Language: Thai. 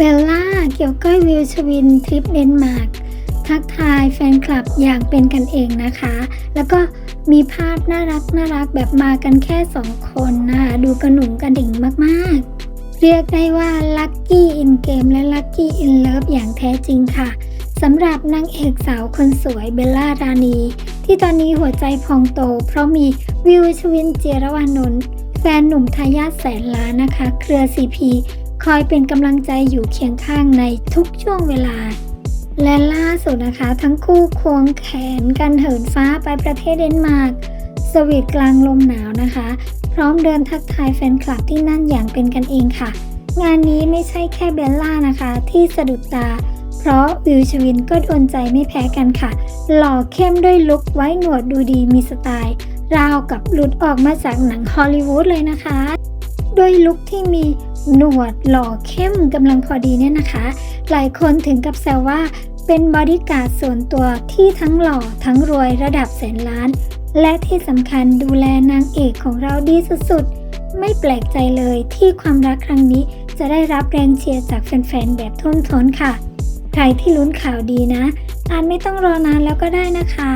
เบลล่า เกี่ยวก้อยวิวชวิน ทริปเดนมาร์ก ทักทายแฟนคลับอย่างเป็นกันเองนะคะ แล้วก็มีภาพน่ารักน่ารักแบบมากันแค่สองคนนะคะ ดูกระหนุ่งกระดิ่งมากๆ เรียกได้ว่าลัคกี้อินเกมและลัคกี้อินเลิฟอย่างแท้จริงค่ะสำหรับนางเอกสาวคนสวยเบลล่ารานี ที่ตอนนี้หัวใจพองโต เพราะมีวิวชวินเจรวานนท์แฟนหนุ่มทายาทแสนล้านนะคะ เครือซีพี อยเป็นกำลังใจอยู่เคียงข้างในทุกช่วงเวลา และล่าสุดนะคะ ทั้งคู่ควงแขนกันเหินฟ้าไปประเทศเดนมาร์กสวีทกลางลมหนาวนะคะ พร้อมเดินทักทายแฟนคลับที่นั่นอย่างเป็นกันเองค่ะ งานนี้ไม่ใช่แค่เบลล่านะคะ ที่สะดุดตา เพราะวิวชวินก็โดนใจไม่แพ้กันค่ะ หล่อเข้มด้วยลุคไว้หนวดดูดีมีสไตล์ ราวกับหลุดออกมาจากหนังฮอลลีวูดเลยนะคะ ด้วยลุคที่มี หนวดหล่อเข้มกำลังพอดีเนี่ยนะคะ หลายคนถึงกับแซวว่าเป็นบอดี้การ์ดส่วนตัวที่ทั้งหล่อทั้งรวยระดับแสนล้าน และที่สำคัญดูแลนางเอกของเราดีสุดๆ ไม่แปลกใจเลยที่ความรักครั้งนี้จะได้รับแรงเชียร์จากแฟนๆ แบบท่วมท้นค่ะ ใครที่ลุ้นข่าวดีนะอาจไม่ต้องรอนานแล้วก็ได้นะคะ